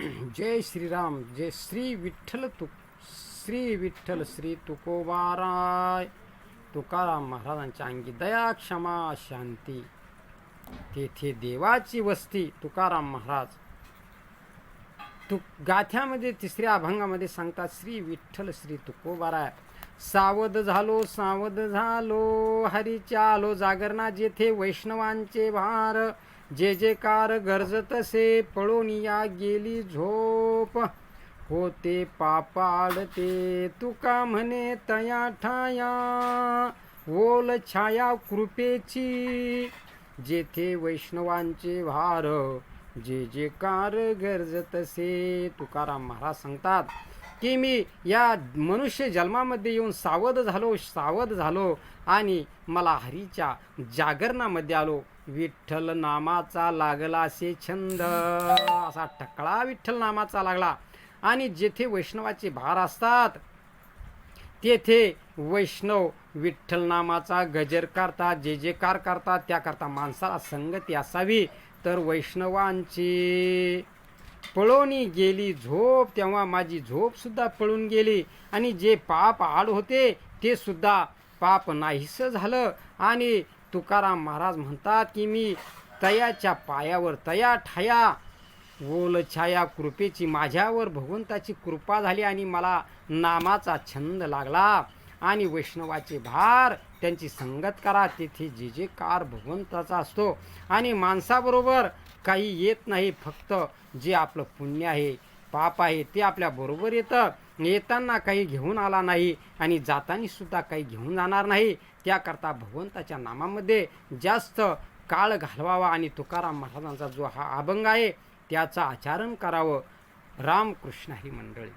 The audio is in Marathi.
जय श्रीराम जय श्री विठ्ठल तु श्री विठ्ठल श्री तुकोबाराय. तुकाराम महाराजांच्या अंगी दया क्षमा शांती. तेथे देवाची वस्ती तुकाराम महाराज. तु गाथ्यामध्ये तिसऱ्या अभंगामध्ये सांगतात श्री विठ्ठल श्री तुकोबाराय सावध झालो सावध झालो हरीच्या आलो जागरणा जेथे वैष्णवांचे भार जे जे कार गरजतसे पळून या गेली झोप होते पापाडते तुका म्हणे तया ठाया ओल छाया कृपेची जेथे वैष्णवांचे भार जे जे कार गरज तसे तुकाराम महाराज सांगतात की मी या मनुष्य जन्मामध्ये येऊन सावध झालो सावध झालो आणि मला हरीच्या जागरणामध्ये आलो. विठ्ठल नामाचा लागला असे छंद. असा टकळा विठ्ठल नामाचा लागला. आणि जेथे वैष्णवाचे भार असतात तेथे वैष्णव विठ्ठल नामाचा गजर करतात जे जे कार करतात त्याकरता माणसाला संगती असावी. तर वैष्णवांची पळवणी गेली झोप तेव्हा माझी झोप सुद्धा पळून गेली. आणि जे पाप आड होते ते सुद्धा पाप नाहीसं झालं. आणि तुकाराम महाराज म्हणतात की मी तयाच्या पायावर तया ठाया. ओल छाया कृपेची माझ्यावर भगवंताची कृपा झाली आणि मला नामाचा छंद लागला. आणि वैष्णवाचे भार त्यांची संगत करा तेथे जे जे कार भगवंताचा असतो. आणि माणसाबरोबर काही येत नाही फक्त जे आपलं पुण्य आहे पाप आहे ते आपल्या बरोबर येतं. येताना काही घेऊन आला नाही आणि जाताना सुद्धा काही घेऊन जाणार नाही. त्याकरता भगवंताच्या नामामध्ये जास्त काळ घालवावा आणि तुकाराम महाराजांचा जो हा अभंग आहे त्याचं आचरण करावं. रामकृष्ण ही मंडळी.